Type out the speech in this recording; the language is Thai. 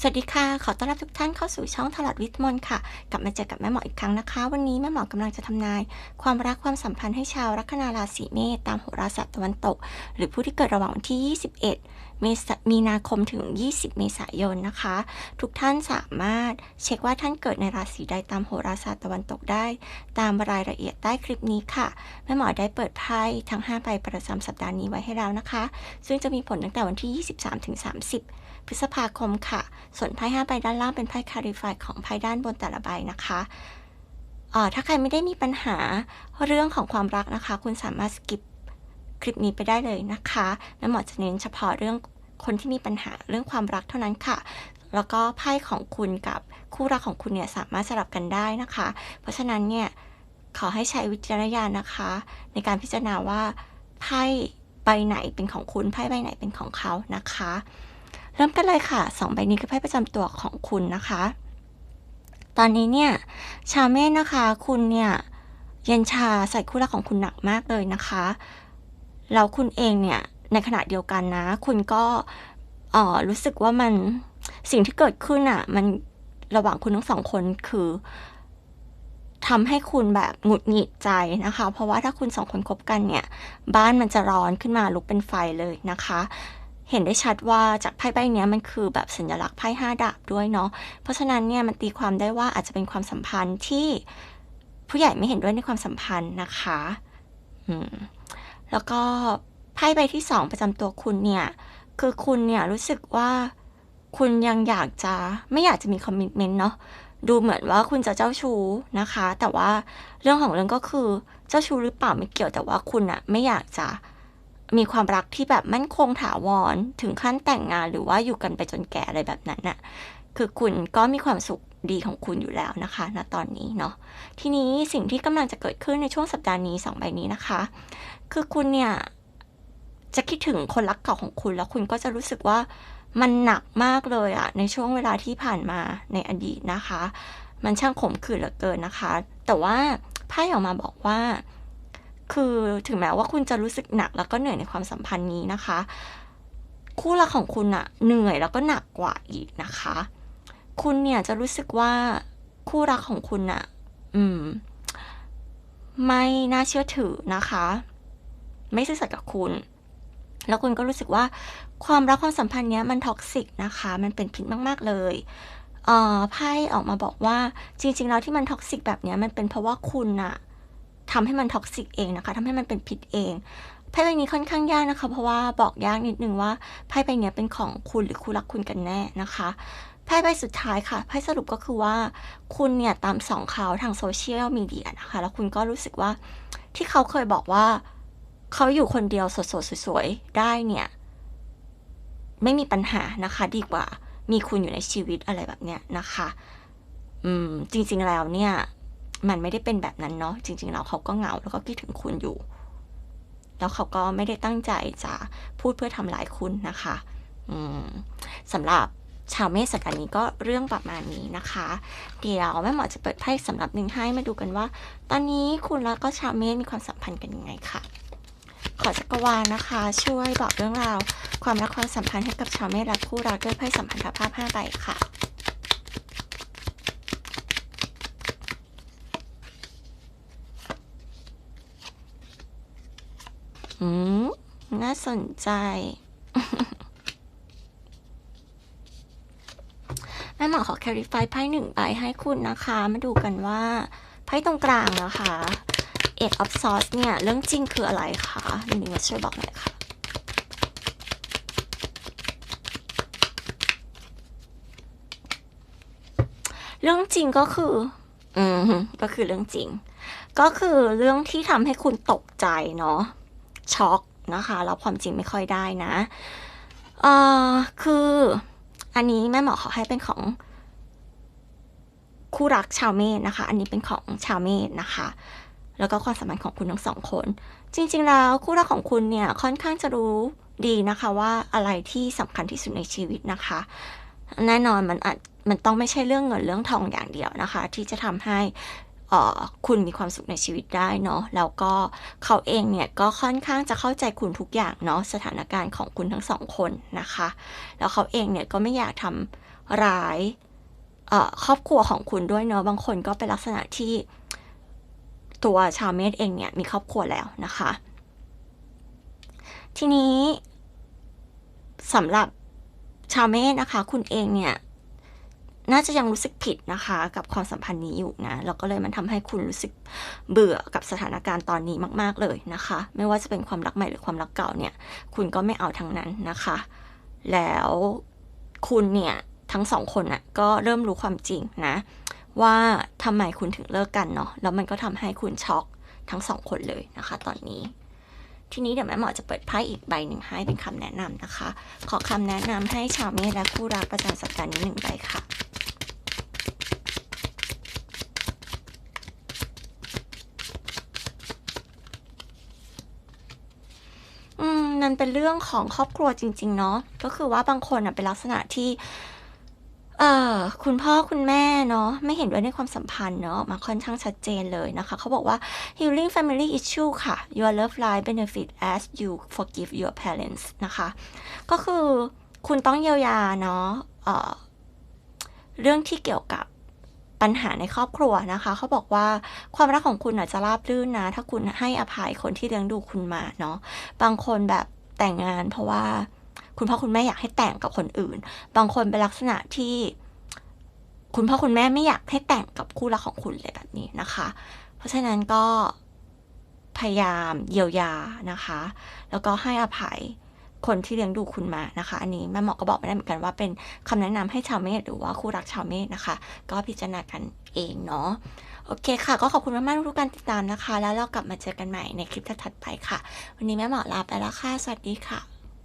สวัสดีค่ะ ขอต้อนรับทุกท่านเข้าสู่ช่องตลอดวิทย์มนค่ะ กลับมาเจอกับแม่หมออีกครั้งนะคะ วันนี้แม่หมอกำลังจะทำนาย ความรักความสัมพันธ์ให้ชาวลัคนาราศีเมษตามโหราศาสตร์ตะวันตก หรือผู้ที่เกิดระหว่างวันที่ 21 เมษมีนาคมถึง 20 เมษายนนะคะ ทุกท่านสามารถเช็คว่าท่านเกิดในราศีใดตามโหราศาสตร์ตะวันตกได้ ตามรายละเอียดใต้คลิปนี้ค่ะแม่หมอได้เปิดไพ่ทั้ง 5 ใบประจำสัปดาห์นี้ไว้ให้แล้วนะคะ ซึ่งจะมีผลตั้งแต่วันที่ 23ถึง30 พฤษภาคมค่ะ ส่วนไพ่ห้าใบด้านล่างเป็นไพ่คาริฟายของไพ่ด้านบนแต่ละใบนะคะออถ้าใครไม่ได้มีปัญหาเรื่องของความรักนะคะ คุณสามารถสกิปคลิปนี้ไปได้เลยนะคะแม่หมอจะเน้นเฉพาะเรื่อง คนที่มีปัญหาเรื่องความรักเท่านั้นค่ะ แล้วก็ไพ่ของคุณกับคู่รักของคุณเนี่ยสามารถสลับกันได้นะคะ เพราะฉะนั้นเนี่ยขอให้ใช้วิจารณญาณนะคะ ในการพิจารณาว่าไพ่ใบไหนเป็นของคุณไพ่ใบไหนเป็นของเขานะคะ เริ่มกันเลยค่ะสองใบนี้คือไพ่ประจำตัวของคุณนะคะ ตอนนี้เนี่ยชาวเมษนะคะ คุณเนี่ยเย็นชาใส่คู่รักของคุณหนักมากเลยนะคะแล้วคุณเองเนี่ย ในขณะเดียวกันนะ คุณก็รู้สึกว่ามันสิ่งที่เกิดขึ้นอะ มันระหว่างคุณทั้งสองคนคือทำให้คุณแบบหงุดหงิดใจนะคะ เพราะว่าถ้าคุณสองคนคบกันเนี่ย บ้านมันจะร้อนขึ้นมาลุกเป็นไฟเลยนะคะ เห็นได้ชัดว่าจากไพ่ใบเนี้ยมันคือแบบสัญลักษณ์ไพ่ห้าดาบด้วยเนาะเพราะฉะนั้นเนี่ยมันตีความได้ว่าอาจจะเป็นความสัมพันธ์ที่ผู้ใหญ่ไม่เห็นด้วยในความสัมพันธ์นะคะ อืม แล้วก็ ไพ่ใบที่สองประจำตัวคุณเนี่ย คือคุณเนี่ยรู้สึกว่าคุณยังอยากจะไม่อยากจะมีคอมมิชเมนต์เนาะดูเหมือนว่าคุณจะเจ้าชู้นะคะ แต่ว่าเรื่องของเรื่องก็คือเจ้าชู้หรือเปล่าไม่เกี่ยวแต่ว่าคุณอะไม่อยากจะมีความรักที่แบบมั่นคงถาวรถึงขั้นแต่งงานหรือว่าอยู่กันไปจนแก่อะไรแบบนั้นน่ะคือคุณก็มีความสุขดีของคุณอยู่แล้วนะคะณตอนนี้เนาะทีนี้สิ่งที่กำลังจะเกิดขึ้นในช่วงสัปดาห์นี้สองใบนี้นะคะ คือคุณเนี่ย จะคิดถึงคนรักเก่าของคุณ แล้วคุณก็จะรู้สึกว่ามันหนักมากเลยอะในช่วงเวลาที่ผ่านมาในอดีตนะคะ มันช่างขมขื่นเหลือเกินนะคะ แต่ว่าไพ่ออกมาบอกว่า คือถึงแม้ว่าคุณจะรู้สึกหนักแล้วก็เหนื่อยในความสัมพันธ์นี้นะคะ คู่รักของคุณอะเหนื่อยแล้วก็หนักกว่าอีกนะคะ คุณเนี่ยจะรู้สึกว่าคู่รักของคุณอะอืม ไม่น่าเชื่อถือนะคะ ไม่ซื่อสัตย์กับคุณ แล้วคุณก็รู้สึกว่าความรักความสัมพันธ์เนี้ยมันท็อกซิกนะคะ มันเป็นพิษมาก ๆ เลยเอ่อไพ่ออกมาบอกว่าจริง ๆ แล้วที่มันท็อกซิกแบบเนี้ยมันเป็นเพราะว่าคุณอะทำให้มันท็อกซิกเองนะคะทำให้มันเป็นพิษเองไพ่ใบนี้ค่อนข้างยากนะคะ เพราะว่าบอกยากนิดนึงว่าไพ่ใบนี้เป็นของคุณหรือคู่รักคุณกันแน่นะคะไพ่ใบสุดท้ายค่ะไพ่สรุปก็คือว่าคุณเนี่ยตามสองเขาทางโซเชียลมีเดียนะคะ แล้วคุณก็รู้สึกว่าที่เขาเคยบอกว่า เขาอยู่คนเดียวสดๆสวยๆได้เนี่ย ไม่มีปัญหานะคะ ดีกว่ามีคุณอยู่ในชีวิตอะไรแบบเนี้ยนะคะ อืม จริง ๆแล้วเนี่ย มันไม่ได้เป็นแบบนั้นเนาะจริง ๆ แล้วเขาก็เหงาแล้วก็คิดถึงคุณอยู่ แล้วเขาก็ไม่ได้ตั้งใจจะพูดเพื่อทำร้ายคุณนะคะ อืมสำหรับชาวเมษสัปดาห์นี้ก็เรื่องประมาณนี้นะคะ เดี๋ยวแม่หมอจะเปิดไพ่สำหรับหนึ่งให้มาดูกันว่า ตอนนี้คุณแล้วก็ชาวเมษมีความสัมพันธ์กันยังไงค่ะ ขอจักรวาลนะคะ ช่วยบอกเรื่องราว ความรักความสัมพันธ์ให้กับชาวเมษและคู่รักด้วยไพ่สัมพันธภาพ5ใบค่ะอืมน่าสนใจแม่หมอขอ clarify ไพ่หนึ่งใบให้คุณนะคะ มาดูกันว่าไพ่ตรงกลางนะคะ Eight of Swords เนี่ย เรื่องจริงคืออะไรคะหนึ่งมาช่วยบอกหน่อยค่ะเรื่องจริงก็คือ อืมก็คือเรื่องจริง ก็คือเรื่องที่ทำให้คุณตกใจเนาะช็อกนะคะแล้วความจริงไม่ค่อยได้นะเอ่อคืออันนี้แม่หมอขอให้เป็นของคู่รักชาวเมษนะคะ อันนี้เป็นของชาวเมษนะคะ แล้วก็ความสัมพันธ์ของคุณทั้งสองคน จริงๆ แล้วคู่รักของคุณเนี่ยค่อนข้างจะรู้ดีนะคะว่าอะไรที่สำคัญที่สุดในชีวิตนะคะ แน่นอนมันอาจมันต้องไม่ใช่เรื่องเงินเรื่องทองอย่างเดียวนะคะ ที่จะทำให้อ่อคุณมีความสุขในชีวิตได้เนาะแล้วก็เขาเองเนี่ยก็ค่อนข้างจะเข้าใจคุณทุกอย่างเนาะสถานการณ์ของคุณทั้งสองคนนะคะ แล้วเขาเองเนี่ยก็ไม่อยากทร้ายครอบครัวของคุณด้วยเนอะบางคนก็เป็นลักษณะที่ ตัวชาวเมษเองเนี่ยมีครอบครัวแล้วนะคะ ทีนี้สำหรับชาวเมษนะคะ คุณเองเนี่ยน่าจะยังรู้สึกผิดนะคะ กับความสัมพันธ์นี้อยู่นะแล้วก็เลยมันทำให้คุณรู้สึกเบื่อกับสถานการณ์ตอนนี้มาก ๆเลยนะคะ ไม่ว่าจะเป็นความรักใหม่หรือความรักเก่าเนี่ย คุณก็ไม่เอาทั้งนั้นนะคะ แล้วคุณเนี่ยทั้งสองคนน่ะก็เริ่มรู้ความจริงนะ ว่าทำไมคุณถึงเลิกกันเนาะแล้วมันก็ทำให้คุณช็อกทั้งสองคนเลยนะคะ ตอนนี้ ทีนี้เดี๋ยวแม่หมอจะเปิดไพ่อีกใบหนึ่งให้เป็นคำแนะนำนะคะ ขอคำแนะนำให้ชาวเมษและคู่รักประจำสัปดาห์นี้หนึ่งใบค่ะอืมมันเป็นเรื่องของครอบครัวจริง ๆ เนาะก็คือว่าบางคนอะเป็นลักษณะที่ เอ่อคุณพ่อคุณแม่เนาะไม่เห็นด้วยในความสัมพันธ์เนาะมาค่อนข้างชัดเจนเลยนะคะ เขาบอกว่า healing family issue ค่ะ your love life benefit as you forgive your parents นะคะ ก็คือคุณต้องเยียวยาเนาะเอ่อเรื่องที่เกี่ยวกับปัญหาในครอบครัวนะคะ เขาบอกว่าความรักของคุณอาจจะราบรื่นนะ ถ้าคุณให้อภัยคนที่เลี้ยงดูคุณมาเนาะบางคนแบบแต่งงานเพราะว่า คุณพ่อคุณแม่อยากให้แต่งกับคนอื่น บางคนเป็นลักษณะที่ คุณพ่อคุณแม่ไม่อยากให้แต่งกับคู่รักของคุณเลยแบบนี้นะคะ เพราะฉะนั้นก็พยายามเยียวยานะคะ แล้วก็ให้อภัยคนที่เลี้ยงดูคุณมานะคะ อันนี้แม่หมอก็บอกไม่ได้เหมือนกันว่าเป็นคำแนะนำให้ชาวเมษหรือว่าคู่รักชาวเมษนะคะ ก็พิจารณากันเองเนาะโอเคค่ะ ก็ขอบคุณมากๆทุกการติดตามนะคะ แล้วเรากลับมาเจอกันใหม่ในคลิปถัดไปค่ะ วันนี้แม่หมอลาไปแล้วค่ะ สวัสดีค่ะ